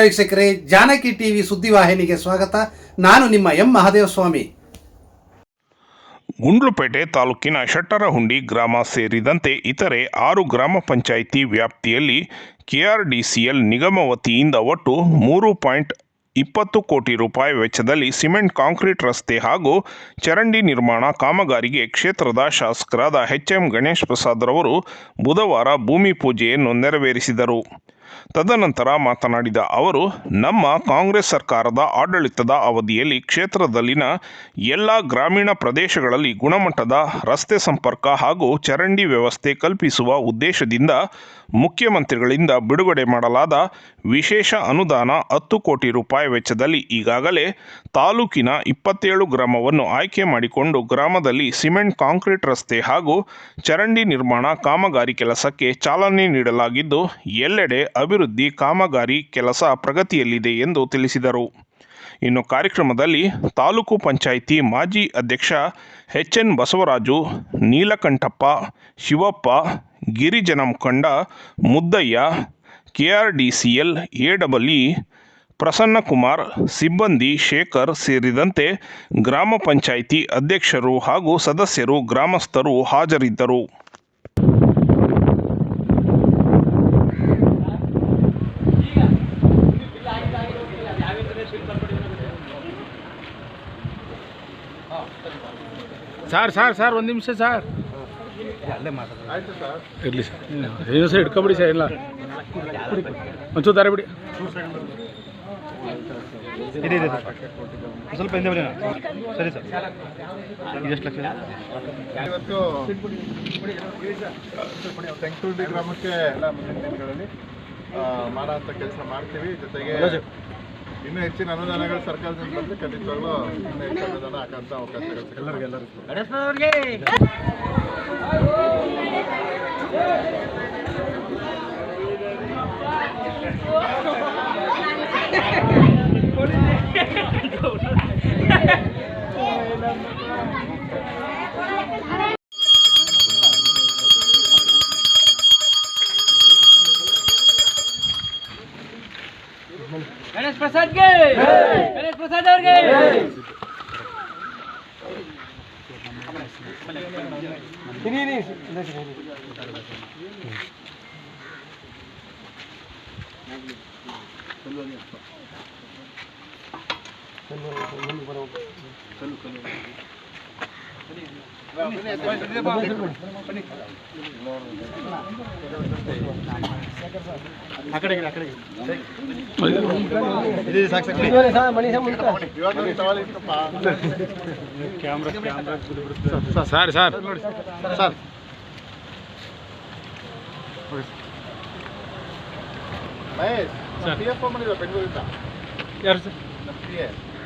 ವೀಕ್ಷಕರೇ, ಜಾನಕಿ ಟಿವಿ ಸುದ್ದಿವಾಹಿನಿಗೆ ಸ್ವಾಗತ. ನಾನು ನಿಮ್ಮ ಎಂ ಮಹಾದೇವಸ್ವಾಮಿ. ಗುಂಡ್ಲುಪೇಟೆ ತಾಲೂಕಿನ ಶಟ್ಟರಹುಂಡಿ ಗ್ರಾಮ ಸೇರಿದಂತೆ ಇತರೆ ಆರು ಗ್ರಾಮ ಪಂಚಾಯಿತಿ ವ್ಯಾಪ್ತಿಯಲ್ಲಿ ಕೆಆರ್ಡಿಸಿಎಲ್ ನಿಗಮ ವತಿಯಿಂದ ಒಟ್ಟು ಮೂರು ಪಾಯಿಂಟ್ ಇಪ್ಪತ್ತು ಕೋಟಿ ರೂಪಾಯಿ ವೆಚ್ಚದಲ್ಲಿ ಸಿಮೆಂಟ್ ಕಾಂಕ್ರೀಟ್ ರಸ್ತೆ ಹಾಗೂ ಚರಂಡಿ ನಿರ್ಮಾಣ ಕಾಮಗಾರಿಗೆ ಕ್ಷೇತ್ರದ ಶಾಸಕರಾದ ಎಚ್ ಎಂ ಗಣೇಶ್ ಪ್ರಸಾದ್ ರವರು ಬುಧವಾರ ಭೂಮಿ ಪೂಜೆಯನ್ನು ನೆರವೇರಿಸಿದರು. ತದನಂತರ ಮಾತನಾಡಿದ ಅವರು, ನಮ್ಮ ಕಾಂಗ್ರೆಸ್ ಸರ್ಕಾರದ ಆಡಳಿತದ ಅವಧಿಯಲ್ಲಿ ಕ್ಷೇತ್ರದಲ್ಲಿನ ಎಲ್ಲ ಗ್ರಾಮೀಣ ಪ್ರದೇಶಗಳಲ್ಲಿ ಗುಣಮಟ್ಟದ ರಸ್ತೆ ಸಂಪರ್ಕ ಹಾಗೂ ಚರಂಡಿ ವ್ಯವಸ್ಥೆ ಕಲ್ಪಿಸುವ ಉದ್ದೇಶದಿಂದ ಮುಖ್ಯಮಂತ್ರಿಗಳಿಂದ ಬಿಡುಗಡೆ ಮಾಡಲಾದ ವಿಶೇಷ ಅನುದಾನ ಹತ್ತು ಕೋಟಿ ರೂಪಾಯಿ ವೆಚ್ಚದಲ್ಲಿ ಈಗಾಗಲೇ ತಾಲೂಕಿನ ಇಪ್ಪತ್ತೇಳು ಗ್ರಾಮವನ್ನು ಆಯ್ಕೆ ಮಾಡಿಕೊಂಡು ಗ್ರಾಮದಲ್ಲಿ ಸಿಮೆಂಟ್ ಕಾಂಕ್ರೀಟ್ ರಸ್ತೆ ಹಾಗೂ ಚರಂಡಿ ನಿರ್ಮಾಣ ಕಾಮಗಾರಿ ಕೆಲಸಕ್ಕೆ ಚಾಲನೆ ನೀಡಲಾಗಿದ್ದು, ಎಲ್ಲೆಡೆ ಅಭಿವೃದ್ಧಿ ಕಾಮಗಾರಿ ಕೆಲಸ ಪ್ರಗತಿಯಲ್ಲಿದೆ ಎಂದು ತಿಳಿಸಿದರು. ಇನ್ನು ಕಾರ್ಯಕ್ರಮದಲ್ಲಿ ತಾಲೂಕು ಪಂಚಾಯಿತಿ ಮಾಜಿ ಅಧ್ಯಕ್ಷ ಎಚ್ ಎನ್ ಬಸವರಾಜು, ನೀಲಕಂಠಪ್ಪ, ಶಿವಪ್ಪ ಗಿರಿಜನ ಮುಖಂಡ ಮುದ್ದಯ್ಯ, ಕೆಆರ್ಡಿಸಿಎಲ್ ಎಡಬ್ಲ್ಇ ಪ್ರಸನ್ನಕುಮಾರ್, ಸಿಬ್ಬಂದಿ ಶೇಖರ್ ಸೇರಿದಂತೆ ಗ್ರಾಮ ಪಂಚಾಯಿತಿ ಅಧ್ಯಕ್ಷರು ಹಾಗೂ ಸದಸ್ಯರು, ಗ್ರಾಮಸ್ಥರು ಹಾಜರಿದ್ದರು. ಸರ್ ಸರ್ ಸರ್, ಒಂದು ನಿಮಿಷ ಸರ್. ಇರಲಿ ಸರ್. ಏನು ಸರ್ ಇಟ್ಕೊಂಬಿಡಿ ಸರ್ ಇಲ್ಲ. ಒಂಚೂರು ದಾರಿ ಬಿಡಿ. ಇದೆ ಇದೆ ಸ್ವಲ್ಪ ಹಿಂದೆ ಬನ್ನಿ ಅಣ್ಣ. ಸರಿ ಸರ್. ಎಷ್ಟು ಲಕ್ಷ? ಇವತ್ತು ತೆಂಕುಂಡಿ ಗ್ರಾಮಕ್ಕೆ ಎಲ್ಲ ಮುಂದಿನ ದಿನಗಳಲ್ಲಿ ಆ, ಮಾಡೋಂಥ ಕೆಲಸ ಮಾಡ್ತೀವಿ. ಜೊತೆಗೆ ಇನ್ನೂ ಹೆಚ್ಚಿನ ಅನುದಾನಗಳು ಸರ್ಕಾರದಿಂದ ಬಂದರೆ ಖಂಡಿತವಾಗ್ಲೂ ಇನ್ನೂ ಹೆಚ್ಚಿನ ಅನುದಾನ ಹಾಕೋಂಥ ಅವಕಾಶಗಳು ಎಲ್ಲರಿಗೂ ಎಲ್ಲರಿಗೂ. ಗಣೇಶ್ ಪ್ರಸಾದ್ಗೆ ಗಣೇಶ್ ಪ್ರಸಾದ್ ಅವ್ರಿಗೆ ಆ ಕಡೆಗೆ Ini ni, ini sini. Ini ni. Kalau ni apa? Kalau kalau. Kalau kalau. Sir sir. Sir. Mahesh ಯಾರು ಸರ್?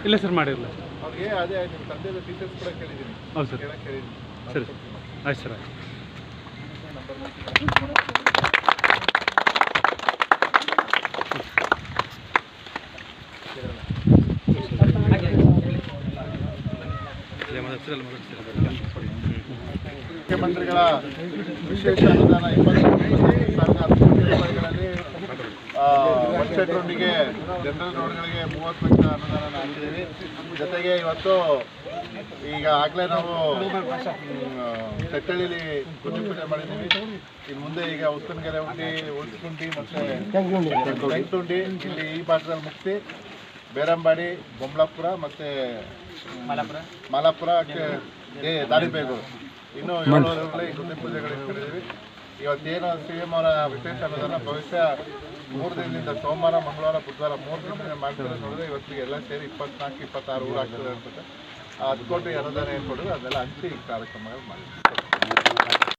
ಇಲ್ಲ ಸರ್ ಮಾಡಿರಲ್ಲ. ಅವ್ರಿಗೆ ಅದೇ ನಿಮ್ಮ ತಂದೆಯ ಟೀಚರ್ಸ್ ಕೂಡ ಕೇಳಿದ್ದೀನಿ. ಹೌದು ಸರ್. ಕೇಳಕ್ಕೆ ಕೇಳಿದ್ದೀನಿ ಸರಿ ಆಯ್ತು ಸರ್ ಆಯ್ತು. ಮುಖ್ಯಮಂತ್ರಿಗಳ ವಿಶೇಷ ಅನುದಾನ ಇಪ್ಪತ್ತು ಸಾವಿರದ ಹತ್ತು ಕೋಟಿ ರೂಪಾಯಿಗಳಲ್ಲಿ ಆ, ವರ್ಷ ರೋಡ್ಗೆ ಜನರಲ್ ರೋಡ್ಗಳಿಗೆ ಮೂವತ್ತು ಲಕ್ಷ ಅನುದಾನ ಹಾಕಿದ್ದೀವಿ. ಜೊತೆಗೆ ಇವತ್ತು ಈಗ ಆಗಲೇ ನಾವು ಚಟ್ಟಳ್ಳಿಲಿ ಗುಂಡಿ ಪೂಜೆ ಮಾಡಿದ್ದೀವಿ. ಇನ್ನು ಮುಂದೆ ಈಗ ಉತ್ತನಗೆರೆ ಉಂಡಿ ಉಳ್ಸ್ಕುಂಡಿ ಮತ್ತೆ ತೆಂಕುಂಡಿ ಇಲ್ಲಿ ಈ ಭಾಗದಲ್ಲಿ ಮುಕ್ತಿ. ಬೇರಂಬಾಡಿ ಬೊಂಬಳಾಪುರ ಮತ್ತೆ ಮಾಲಾಪುರ. ಮಾಲಾಪುರ ಏ ದಾರಿಬೇಗೂರು ಇನ್ನು ಏಳು ಗುಂಡಿ ಪೂಜೆಗಳು ಇಟ್ಕೊಂಡಿದ್ದೀವಿ. ಇವತ್ತೇನು ಸಿ ಎಂ ಅವರ ವಿಶೇಷ ಅನ್ನೋದನ್ನು ಭವಿಷ್ಯ ಮೂರು ದಿನದಿಂದ ಸೋಮವಾರ, ಮಂಗಳವಾರ, ಬುಧವಾರ ಮೂರು ದಿನ ಮಾಡ್ತಾರೆ ನೋಡಿದ್ರೆ ಇವತ್ತಿಗೆ ಎಲ್ಲ ಸೇರಿ ಇಪ್ಪತ್ನಾಲ್ಕು, ಇಪ್ಪತ್ತಾರು ಊರು ಆಗ್ತದೆ ಅನ್ಸುತ್ತೆ. ಹತ್ತು ಕೋಟಿ ಅನುದಾನ ಏನು ಕೊಡೋದು? ಅದೆಲ್ಲ ಹಂಚಿ ಈ ಕಾರ್ಯಕ್ರಮಗಳು ಮಾಡಿದ್ದೀವಿ